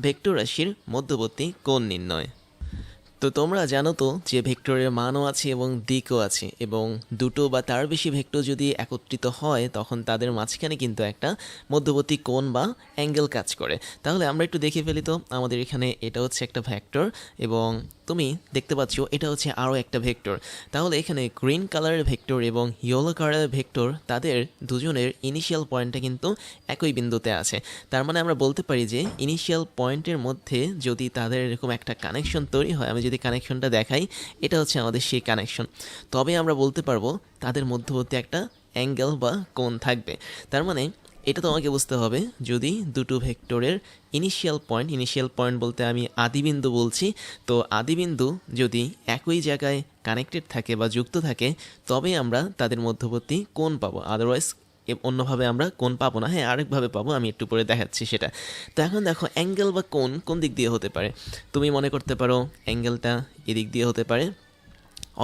Vector রাশির মধ্যবর্তী কোণ নির্ণয়। তো তোমরা জানো তো যে ভেক্টরের মানও আছে এবং দিকও আছে, এবং দুটো বা তার বেশি ভেক্টর যদি একত্রিত হয়, তখন তাদের মাঝখানে কিন্তু একটা মধ্যবর্তী কোণ বা অ্যাঙ্গেল কাজ করে। তাহলে আমরা একটু দেখে ফেলি তো আমাদের এখানে এটা হচ্ছে একটা ভেক্টর, এবং তুমি দেখতে পাচ্ছ এটা হচ্ছে আরও একটা ভেক্টর। তাহলে এখানে গ্রিন কালারের ভেক্টর এবং ইয়েলো কালারের ভেক্টর তাদের দুজনের ইনিশিয়াল পয়েন্টটা কিন্তু একই বিন্দুতে আছে। তার মানে আমরা বলতে পারি যে ইনিশিয়াল পয়েন্টের মধ্যে যদি তাদের এরকম একটা কানেকশন তৈরি হয়, আমি যদি কানেকশনটা দেখাই, এটা হচ্ছে আমাদের সেই কানেকশন তবে আমরা বলতে পারব, তাদের মধ্যবর্তী একটা অ্যাঙ্গেল বা কোণ থাকবে। তার মানে এটা তোমাকে বুঝতে হবে, যদি দুটো ভেক্টরের ইনিশিয়াল পয়েন্ট ইনিশিয়াল পয়েন্ট বলতে আমি আদিবিন্দু বলছি, তো আদিবিন্দু যদি একই জায়গায় কানেক্টেড থাকে বা যুক্ত থাকে, তবে আমরা তাদের মধ্যবর্তী কোণ পাবো। আদারওয়াইজ অন্যভাবে আমরা কোণ পাবো না। হ্যাঁ আরেকভাবে পাবো, আমি একটু পরে দেখাচ্ছি সেটা। তো এখন দেখো অ্যাঙ্গেল বা কোণ কোন দিক দিয়ে হতে পারে? তুমি মনে করতে পারো অ্যাঙ্গেলটা এদিক দিয়ে হতে পারে,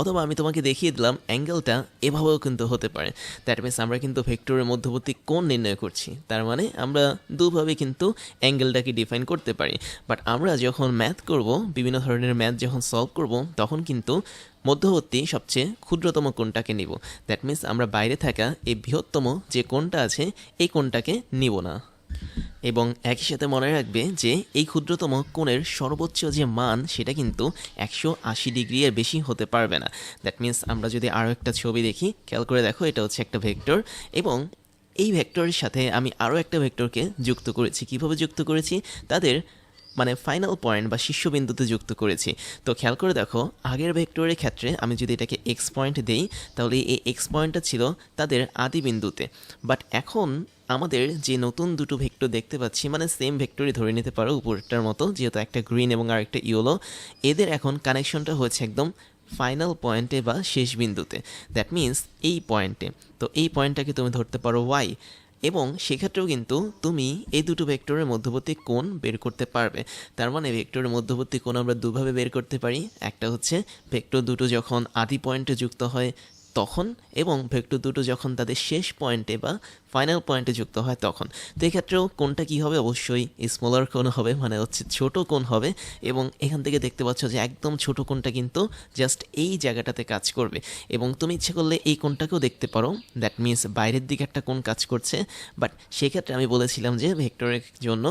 অথবা আমি তোমাকে দেখিয়ে দিলাম অ্যাঙ্গেলটা এভাবেও কিন্তু হতে পারে। দ্যাট মিনস আমরা কিন্তু ভেক্টরের মধ্যবর্তী কোণ নির্ণয় করছি। তার মানে আমরা দুভাবে কিন্তু অ্যাঙ্গেলটাকে ডিফাইন করতে পারি। বাট আমরা যখন ম্যাথ করব, বিভিন্ন ধরনের ম্যাথ যখন সলভ করব, তখন কিন্তু মধ্যবর্তী সবচেয়ে ক্ষুদ্রতম কোণটাকে নিব। দ্যাট মিন্স আমরা বাইরে থাকা এই বৃহত্তম যে কোণটা আছে, এই কোণটাকে নিব না। এবং একই সাথে মনে রাখবে যে এই ক্ষুদ্রতম কোণের সর্বোচ্চ যে মান, সেটা কিন্তু একশো আশি ডিগ্রি এর বেশি হতে পারবে না। দ্যাট মিন্স আমরা যদি আরও একটা ছবি দেখি, খেয়াল করে দেখো, এটা হচ্ছে একটা ভেক্টর। এবং এই ভেক্টরের সাথে আমি আরও একটা ভেক্টরকে যুক্ত করেছি। কীভাবে যুক্ত করেছি? তাদের মানে ফাইনাল পয়েন্ট বা শীর্ষবিন্দুতে যুক্ত করেছি। তো খেয়াল করে দেখো, আগের ভেক্টরের ক্ষেত্রে আমি যদি এটাকে এক্স পয়েন্ট দেই, তাহলে এই এক্স পয়েন্টটা ছিল তাদের আদি বিন্দুতে। বাট এখন আমাদের যে নতুন দুটো ভেক্টর দেখতে পাচ্ছি মানে সেম ভেক্টরই ধরে নিতে পারো উপরটার মতো, যেহেতু একটা গ্রিন এবং আরেকটা ইয়েলো এদের এখন কানেকশনটা হচ্ছে একদম ফাইনাল পয়েন্টে বা শেষ বিন্দুতে। দ্যাট মিন্স এই পয়েন্টে তো এই পয়েন্টটাকে তুমি ধরতে পারো ওয়াই এবং সেক্ষেত্রেও কিন্তু তুমি এই দুটো ভেক্টরের মধ্যবর্তী কোণ বের করতে পারবে। তার মানে ভেক্টরের মধ্যবর্তী কোণ আমরা দুভাবে বের করতে পারি। একটা হচ্ছে ভেক্টর দুটো যখন আদি পয়েন্টে যুক্ত হয় তখন এবং ভেক্টর দুটো যখন তাদের শেষ পয়েন্টে বা ফাইনাল পয়েন্টে যুক্ত হয় তখন। তো এক্ষেত্রেও কোনটা কী হবে? অবশ্যই স্মলার কোন হবে মানে হচ্ছে ছোট কোন হবে এবং এখান থেকে দেখতে পাচ্ছ যে একদম ছোট কোনটা কিন্তু জাস্ট এই জায়গাটাতে কাজ করবে। এবং তুমি ইচ্ছে করলে এই কোনটাকেও দেখতে পারো। দ্যাট মিনস বাইরের দিকে একটা কোন কাজ করছে। বাট সেক্ষেত্রে আমি বলেছিলাম যে ভেক্টরের জন্য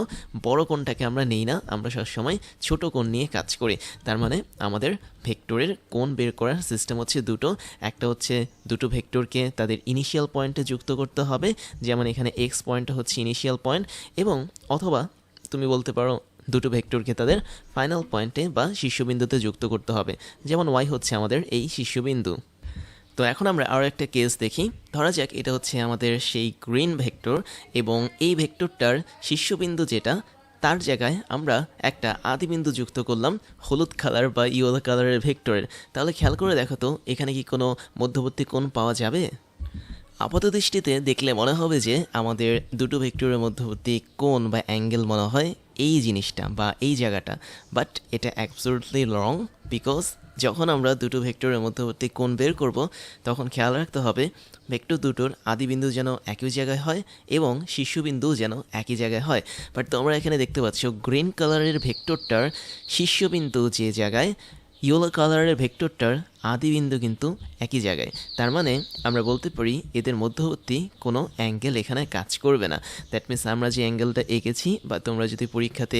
বড় কোনটাকে আমরা নেই না। আমরা সবসময় ছোট কোণ নিয়ে কাজ করি। তার মানে আমাদের ভেক্টরের কোণ বের করার সিস্টেম হচ্ছে দুটো। একটা হচ্ছে দুটো ভেক্টরকে তাদের ইনিশিয়াল পয়েন্টে যুক্ত করতে হবে। যেমন এখানে এক্স পয়েন্টটা হচ্ছে ইনিশিয়াল পয়েন্ট এবং অথবা তুমি বলতে পারো দুটো ভেক্টরকে তাদের ফাইনাল পয়েন্টে বা শীর্ষবিন্দুতে যুক্ত করতে হবে। যেমন ওয়াই হচ্ছে আমাদের এই শীর্ষবিন্দু। তো এখন আমরা আরও একটা কেস দেখি। ধরা যাক এটা হচ্ছে আমাদের সেই গ্রিন ভেক্টর এবং এই ভেক্টরটার শীর্ষবিন্দু যেটা, তার জায়গায় আমরা একটা আদিবিন্দু যুক্ত করলাম হলুদ কালার বা ইয়েলো কালারের ভেক্টরের। তাহলে খেয়াল করে দেখো তো, এখানে কি কোনো মধ্যবর্তী কোণ পাওয়া যাবে? আপাত দৃষ্টিতে দেখলে মনে হবে যে আমাদের দুটো ভেক্টরের মধ্যবর্তী কোণ বা অ্যাঙ্গেল মনে হয় এই জিনিসটা বা এই জায়গাটা। বাট এটা অ্যাবসোলুটলি রং বিকজ যখন আমরা দুটো ভেক্টরের মধ্যবর্তী কোণ বের করব, তখন খেয়াল রাখতে হবে ভেক্টর দুটোর আদিবিন্দু যেন একই জায়গায় হয় এবং শীর্ষবিন্দু যেন একই জায়গায় হয়। বাট তোমরা এখানে দেখতে পাচ্ছ গ্রিন কালারের ভেক্টরটার শীর্ষবিন্দু যে জায়গায় ইয়েলো কালারের ভেক্টরটার আদিবিন্দু কিন্তু একই জায়গায়। তার মানে আমরা বলতে পারি এদের মধ্যবর্তী কোনো অ্যাঙ্গেল এখানে কাজ করবে না। দ্যাট মিনস আমরা যে অ্যাঙ্গেলটা এঁকেছি বা তোমরা যদি পরীক্ষাতে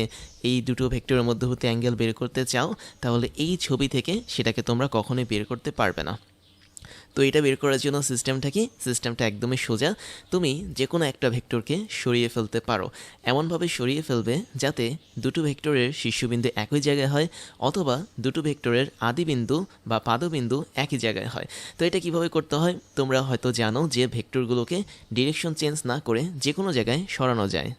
এই দুটো ভেক্টরের মধ্যবর্তী অ্যাঙ্গেল বের করতে চাও, তাহলে এই ছবি থেকে সেটাকে তোমরা কখনোই বের করতে পারবে না। তো এটা বের করার জন্য সিস্টেমটা কি? সিস্টেমটা একদমই সোজা। তুমি যে কোনো একটা ভেক্টরকে সরিয়ে ফেলতে পারো। এমনভাবে সরিয়ে ফেলবে যাতে দুটো ভেক্টরের শীর্ষবিন্দু একই জায়গায় হয় অথবা দুটো ভেক্টরের আদিবিন্দু বা পাদবিন্দু একই জায়গায় হয়। তো এটা কীভাবে করতে হয়? তোমরা হয়তো জানো যে ভেক্টরগুলোকে ডিরেকশন চেঞ্জ না করে যে কোনো জায়গায় সরানো যায়।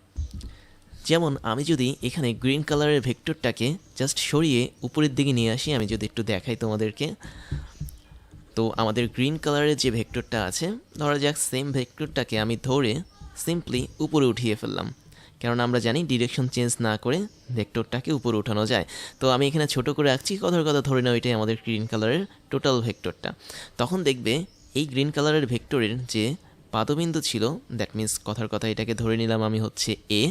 যেমন আমি যদি এখানে গ্রিন কালারের ভেক্টরটাকে জাস্ট সরিয়ে উপরের দিকে নিয়ে আসি, আমি যদি একটু দেখাই তোমাদেরকে। তো আমাদের গ্রিন কালারের যে ভেক্টরটা আছে, ধরা যাক সেম ভেক্টরটাকে আমি ধরে সিম্পলি উপরে উঠিয়ে ফেললাম। কারণ আমরা জানি ডিরেকশন চেঞ্জ না করে ভেক্টরটাকে উপরে উঠানো যায়। তো আমি এখানে ছোট করে রাখছি কথার কথা ধরে নাও এটাই আমাদের গ্রিন কালারের টোটাল ভেক্টরটা। তখন দেখবে এই গ্রিন কালারের ভেক্টরের যে পাদবিন্দু ছিল। দ্যাট মিন্স কথার কথা এটাকে ধরে নিলাম আমি হচ্ছে এ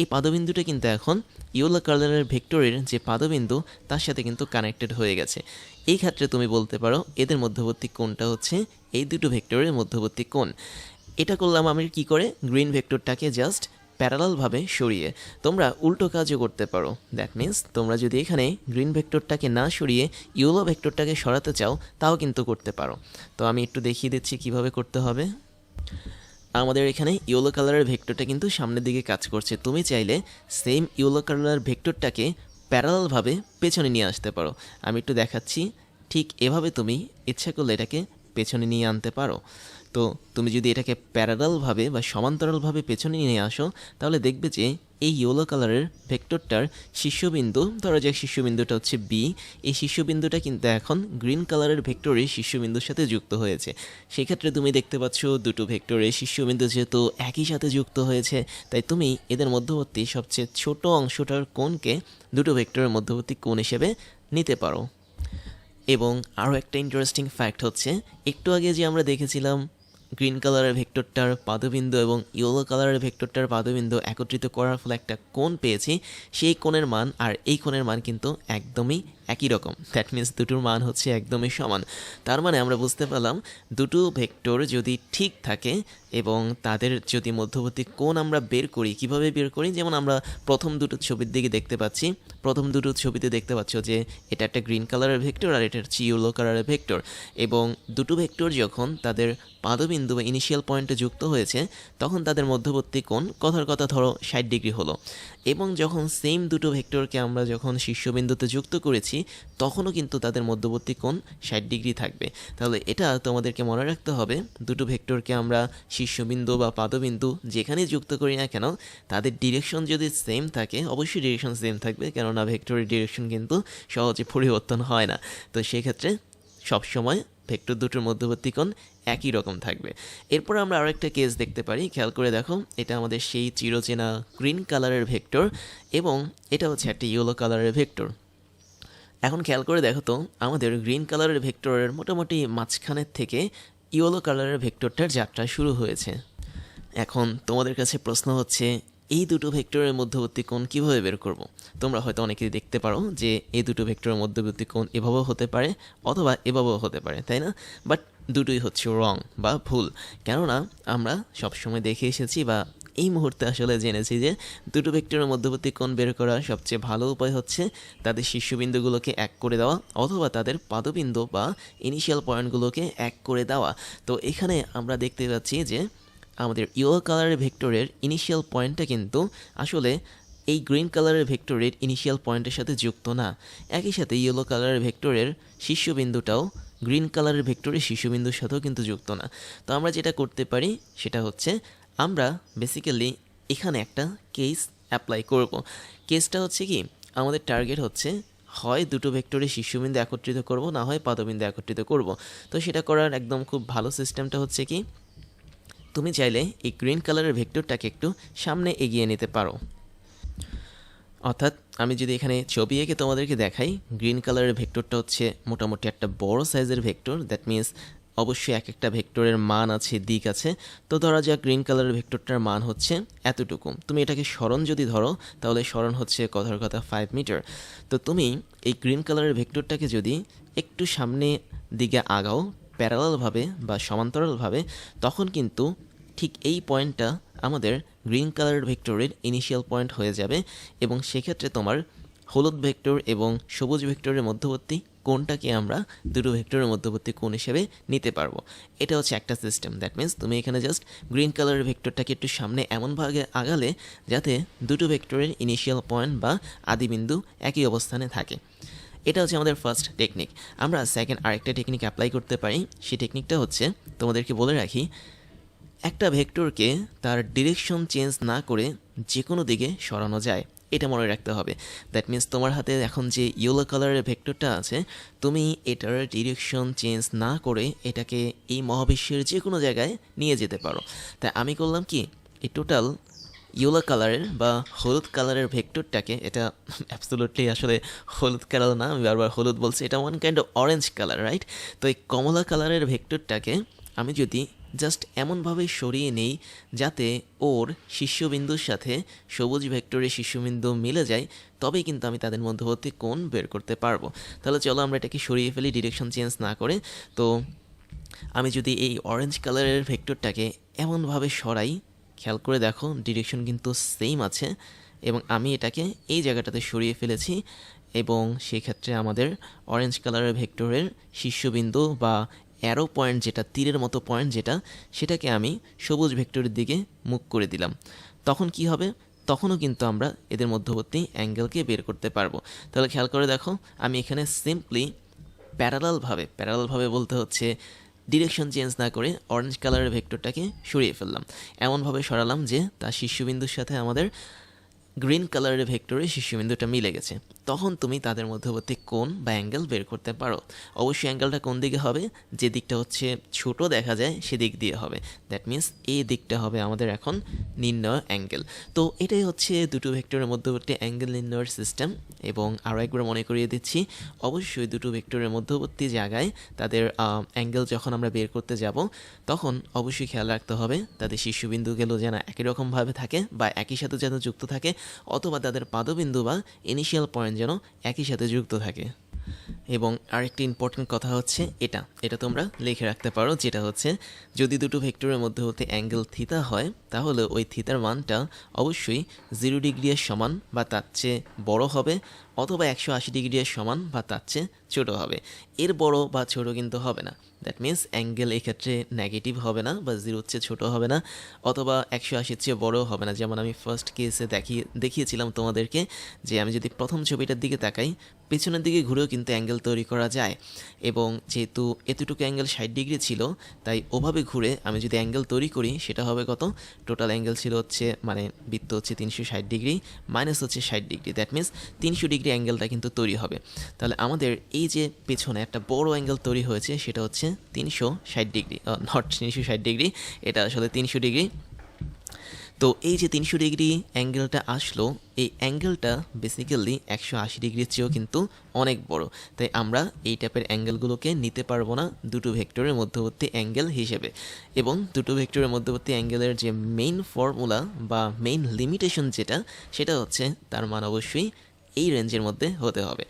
এই পাদবিন্দুটা কিন্তু এখন ইয়েলো কালারের ভেক্টরের যে পাদবিন্দু, তার সাথে কিন্তু কানেক্টেড হয়ে গেছে। এই ক্ষেত্রে তুমি বলতে পারো, এদের মধ্যবর্তী কোণটা হচ্ছে এই দুটো ভেক্টরের মধ্যবর্তী কোণ। এটা করলাম আমি কি করে? গ্রিন ভেক্টরটাকে জাস্ট প্যারালালভাবে সরিয়ে। তোমরা উল্টো কাজও করতে পারো। দ্যাট মিন্স তোমরা যদি এখানে গ্রিন ভেক্টরটাকে না সরিয়ে ইয়েলো ভেক্টরটাকে সরাতে চাও, তাও কিন্তু করতে পারো। তো আমি একটু দেখিয়ে দিচ্ছি কীভাবে করতে হবে। আমাদের এখানে ইয়েলো কালারের ভেক্টরটা কিন্তু সামনের দিকে কাজ করছে। তুমি চাইলে সেম ইয়েলো কালারের ভেক্টরটাকে প্যারালভাবে পেছনে নিয়ে আসতে পারো। আমি একটু দেখাচ্ছি, ঠিক এভাবে তুমি ইচ্ছা করলে এটাকে পেছনে নিয়ে আনতে পারো। তো তুমি যদি এটাকে প্যারালালভাবে বা সমান্তরালভাবে পেছনে নিয়ে আসো, তাহলে দেখবে যে এই ইয়েলো কালারের ভেক্টরটার শীর্ষবিন্দু, ধরো যে শীর্ষবিন্দুটা হচ্ছে বি এই শীর্ষবিন্দুটা কিন্তু এখন গ্রিন কালারের ভেক্টরের শীর্ষবিন্দুর সাথে যুক্ত হয়েছে। সেক্ষেত্রে তুমি দেখতে পাচ্ছ দুটো ভেক্টরের শীর্ষবিন্দু যেহেতু একই সাথে যুক্ত হয়েছে, তাই তুমি এদের মধ্যবর্তী সবচেয়ে ছোট অংশটার কোণকে দুটো ভেক্টরের মধ্যবর্তী কোণ হিসেবে নিতে পারো। এবং আরও একটা ইন্টারেস্টিং ফ্যাক্ট হচ্ছে, একটু আগে যে আমরা দেখেছিলাম গ্রিন কালারের ভেক্টরটার পাদবিন্দু এবং ইয়েলো কালারের ভেক্টরটার পাদবিন্দু একত্রিত করার ফলে একটা কোণ পেয়েছি। সেই কোণের মান আর এই কোণের মান কিন্তু একদমই একই রকম। দ্যাট মিন্স দুটোর মান হচ্ছে একদমই সমান। তার মানে আমরা বুঝতে পারলাম, দুটো ভেক্টর যদি ঠিক থাকে এবং তাদের যদি মধ্যবর্তী কোণ আমরা বের করি, কীভাবে বের করি? যেমন আমরা প্রথম দুটো ছবির দিকে দেখতে পাচ্ছি। প্রথম দুটো ছবিতে দেখতে পাচ্ছ যে এটা একটা গ্রিন কালারের ভেক্টর আর এটা হচ্ছে ইয়েলো কালারের ভেক্টর। এবং দুটো ভেক্টর যখন তাদের পাদবিন্দু বা ইনিশিয়াল পয়েন্টে যুক্ত হয়েছে, তখন তাদের মধ্যবর্তী কোণ কথার কথা ধরো ষাট ডিগ্রি হলো। এবং যখন সেম দুটো ভেক্টরকে আমরা যখন শীর্ষবিন্দুতে যুক্ত করেছি তখনও কিন্তু তাদের মধ্যবর্তী কোণ ষাট ডিগ্রি থাকবে। তাহলে এটা তোমাদেরকে মনে রাখতে হবে, দুটো ভেক্টরকে আমরা শীর্ষবিন্দু বা পাদবিন্দু যেখানে যুক্ত করি না কেন, তাদের ডিরেকশন যদি সেম থাকে, অবশ্যই ডিরেকশন সেম থাকবে, কেননা ভেক্টরের ডিরেকশন কিন্তু সহজে পরিবর্তন হয় না। তো সেক্ষেত্রে সবসময় ভেক্টর দুটোর মধ্যবর্তী কোণ একই রকম থাকবে। এরপর আমরা আরও একটা কেস দেখতে পারি, খেয়াল করে দেখো, এটা আমাদের সেই চিরচেনা গ্রিন কালারের ভেক্টর এবং এটা হচ্ছে একটা ইয়েলো কালারের ভেক্টর। এখন খেয়াল করে দেখো তো, আমাদের গ্রিন কালারের ভেক্টরের মোটামুটি মাঝখানের থেকে ইয়েলো কালারের ভেক্টরটার যাত্রা শুরু হয়েছে। এখন তোমাদের কাছে প্রশ্ন হচ্ছে, এই দুটো ভেক্টরের মধ্যবর্তী কোণ কীভাবে বের করব। তোমরা হয়তো অনেকেই দেখতে পারো যে এই দুটো ভেক্টরের মধ্যবর্তী কোণ এভাবেও হতে পারে অথবা এভাবেও হতে পারে, তাই না? বাট দুটোই হচ্ছে রং বা ভুল। কেননা আমরা সবসময় দেখে এসেছি বা এই মুহূর্তে আসলে জেনেছি যে দুটো ভেক্টরের মধ্যবর্তী কোণ বের করার সবচেয়ে ভালো উপায় হচ্ছে তাদের শীর্ষবিন্দুগুলোকে এক করে দেওয়া অথবা তাদের পাদবিন্দু বা ইনিশিয়াল পয়েন্টগুলোকে এক করে দেওয়া। তো এখানে আমরা দেখতে পাচ্ছি যে আমাদের ইয়েলো কালারের ভেক্টরের ইনিশিয়াল পয়েন্টটা কিন্তু আসলে এই গ্রিন কালারের ভেক্টরের ইনিশিয়াল পয়েন্টের সাথে যুক্ত না। একই সাথে ইয়েলো কালারের ভেক্টরের শীর্ষবিন্দুটাও গ্রিন কালারের ভেক্টরের শীর্ষবিন্দুর সাথেও কিন্তু যুক্ত না। তো আমরা যেটা করতে পারি সেটা হচ্ছে আমরা বেসিক্যালি এখানে একটা কেস অ্যাপ্লাই করব। কেসটা হচ্ছে কি, আমাদের টার্গেট হচ্ছে হয় দুটো ভেক্টরে শীর্ষবিন্দু একত্রিত করব, না হয় পাদবিন্দু একত্রিত করব। তো সেটা করার একদম খুব ভালো সিস্টেমটা হচ্ছে কি, তুমি চাইলে এই গ্রিন কালারের ভেক্টরটাকে একটু সামনে এগিয়ে নিতে পারো। অর্থাৎ আমি যদি এখানে ছবি এঁকে তোমাদেরকে দেখাই গ্রিন কালারের ভেক্টরটা হচ্ছে মোটামুটি একটা বড় সাইজের ভেক্টর দ্যাট মিন্স অবশ্যই এক একটা ভেক্টরের মান আছে, দিক আছে। তো ধরা যাক গ্রিন কালারের ভেক্টরটার মান হচ্ছে এতটুকু। তুমি এটাকে স্মরণ যদি ধরো, তাহলে স্মরণ হচ্ছে কথার কথা ফাইভ মিটার তো তুমি এই গ্রিন কালারের ভেক্টরটাকে যদি একটু সামনে দিকে আগাও প্যারালালভাবে বা সমান্তরালভাবে, তখন কিন্তু ঠিক এই পয়েন্টটা আমাদের গ্রিন কালারের ভেক্টরের ইনিশিয়াল পয়েন্ট হয়ে যাবে এবং সেক্ষেত্রে তোমার হলুদ ভেক্টর এবং সবুজ ভেক্টরের মধ্যবর্তী কোনটাকে আমরা দুটো ভেক্টরের মধ্যবর্তী কোণ হিসেবে নিতে পারব। এটা হচ্ছে একটা সিস্টেম দ্যাট মিন্স তুমি এখানে জাস্ট গ্রিন কালারের ভেক্টরটাকে একটু সামনে এমনভাবে আগালে যাতে দুটো ভেক্টরের ইনিশিয়াল পয়েন্ট বা আদিবিন্দু একই অবস্থানে থাকে। এটা হচ্ছে আমাদের ফার্স্ট টেকনিক আমরা সেকেন্ড আরেকটা টেকনিক অ্যাপ্লাই করতে পারি। সেই টেকনিকটা হচ্ছে, তোমাদেরকে বলে রাখি, একটা ভেক্টরকে তার ডিরেকশন চেঞ্জ না করে যে কোনো দিকে সরানো যায়। এটা মনে রাখতে হবে। দ্যাট মিন্স তোমার হাতে এখন যে ইয়েলো কালারের ভেক্টরটা আছে, তুমি এটার ডিরেকশন চেঞ্জ না করে এটাকে এই মহাবিশ্বের যে কোনো জায়গায় নিয়ে যেতে পারো। তাই আমি করলাম কি? এই টোটাল ইয়েলো কালারের বা হলুদ কালারের ভেক্টরটাকে এটা অ্যাবসোলুটলি আসলে হলুদ কালার না, আমি বারবার হলুদ বলছি, এটা one kind of orange colour right তো এই কমলা কালারের ভেক্টরটাকে আমি যদি জাস্ট এমনভাবে সরিয়ে নেই যাতে ওর শীর্ষবিন্দুর সাথে সবুজ ভেক্টরের শীর্ষবিন্দু মিলে যায়, তবেই কিন্তু আমি তাদের মধ্যবর্তী কোণ বের করতে পারব। তাহলে চলো আমরা এটাকে সরিয়ে ফেলি ডিরেকশন চেঞ্জ না করে। তো আমি যদি এই অরেঞ্জ কালারের ভেক্টরটাকে এমনভাবে সরাই, খেয়াল করে দেখো ডিরেকশন কিন্তু সেম আছে এবং আমি এটাকে এই জায়গাটাতে সরিয়ে ফেলেছি এবং সেক্ষেত্রে আমাদের অরেঞ্জ কালারের ভেক্টরের শীর্ষবিন্দু বা অ্যারো পয়েন্ট যেটা তীরের মতো পয়েন্ট যেটা, সেটাকে আমি সবুজ ভেক্টরের দিকে মুখ করে দিলাম। তখন কি হবে? তখনও কিন্তু আমরা এদের মধ্যবর্তী অ্যাঙ্গেলকে বের করতে পারব। তাহলে খেয়াল করে দেখো, আমি এখানে সিম্পলি প্যারালালভাবে প্যারালালভাবে বলতে হচ্ছে ডিরেকশন চেঞ্জ না করে অরেঞ্জ কালারের ভেক্টরটাকে সরিয়ে ফেললাম। এমনভাবে সরালাম যে, তার শীর্ষবিন্দুর সাথে আমাদের গ্রিন কালারের ভেক্টরে শীর্ষবিন্দুটা মিলে গেছে। তখন তুমি তাদের মধ্যবর্তী কোণ বা অ্যাঙ্গেল বের করতে পারো। অবশ্যই অ্যাঙ্গেলটা কোন দিকে হবে? যে দিকটা হচ্ছে ছোট দেখা যায়, সেদিক দিয়ে হবে। দ্যাট মিন্স এই দিকটা হবে আমাদের এখন নির্ণয় অ্যাঙ্গেল। তো এটাই হচ্ছে দুটো ভেক্টরের মধ্যবর্তী অ্যাঙ্গেল নির্ণয়ের সিস্টেম এবং আরও একবার মনে করিয়ে দিচ্ছি, অবশ্যই দুটো ভেক্টরের মধ্যবর্তী জায়গায় তাদের অ্যাঙ্গেল যখন আমরা বের করতে যাব, তখন অবশ্যই খেয়াল রাখতে হবে তাদের শীর্ষবিন্দুগুলো যেন একই রকমভাবে থাকে বা একই সাথে যেন যুক্ত থাকে। অথবা তাদের পাদবিন্দু বা ইনিশিয়াল পয়েন্ট যেন একই সাথে যুক্ত থাকে। এবং আরেকটি ইম্পর্টেন্ট কথা হচ্ছে এটা। এটা তোমরা লিখে রাখতে পারো, যেটা হচ্ছে যদি দুটো ভেক্টরের মধ্যে হতে অ্যাঙ্গেল থিতা হয়, তাহলে ওই থিতার মানটা অবশ্যই জিরো ডিগ্রির সমান বা তার চেয়ে বড় হবে অথবা একশো আশি ডিগ্রির সমান বা তার চেয়ে ছোটো হবে। এর বড় বা ছোট কিন্তু হবে না। দ্যাট মিন্স অ্যাঙ্গেল এক্ষেত্রে নেগেটিভ হবে না বা জিরোর চেয়ে ছোটো হবে না অথবা একশো আশির চেয়ে বড়ও হবে না। যেমন আমি ফার্স্ট কেসে দেখিয়ে দেখিয়েছিলাম তোমাদেরকে যে আমি যদি প্রথম ছবিটার দিকে তাকাই, পেছনের দিকে ঘুরেও কিন্তু অ্যাঙ্গেল তৈরি করা যায় এবং যেহেতু এতটুকু অ্যাঙ্গেল ষাট ডিগ্রি ছিল, তাই ওভাবে ঘুরে আমি যদি অ্যাঙ্গেল তৈরি করি, সেটা হবে কত? টোটাল অ্যাঙ্গেল ছিল হচ্ছে মানে বৃত্ত হচ্ছে তিনশো ষাট ডিগ্রি মাইনাস হচ্ছে ষাট ডিগ্রি। দ্যাট মিন্স তিনশো ডিগ্রি অ্যাঙ্গেলটা কিন্তু তৈরি হবে। তাহলে আমাদের এই যে পেছনে একটা বড় অ্যাঙ্গেল তৈরি হয়েছে, সেটা হচ্ছে তিনশো ষাট ডিগ্রি নট তিনশো ষাট ডিগ্রি, এটা আসলে তিনশো ডিগ্রি। তো এই যে তিনশো ডিগ্রি অ্যাঙ্গেলটা আসলো, এই অ্যাঙ্গেলটা বেসিক্যালি একশো আশি ডিগ্রির চেয়েও কিন্তু অনেক বড়। তাই আমরা এই টাইপের অ্যাঙ্গেলগুলোকে নিতে পারব না দুটো ভেক্টরের মধ্যবর্তী অ্যাঙ্গেল হিসেবে। এবং দুটো ভেক্টরের মধ্যবর্তী অ্যাঙ্গেলের যে মেইন ফর্মুলা বা মেইন লিমিটেশন যেটা, সেটা হচ্ছে তার মান অবশ্যই এই রেঞ্জের মধ্যে হতে হবে।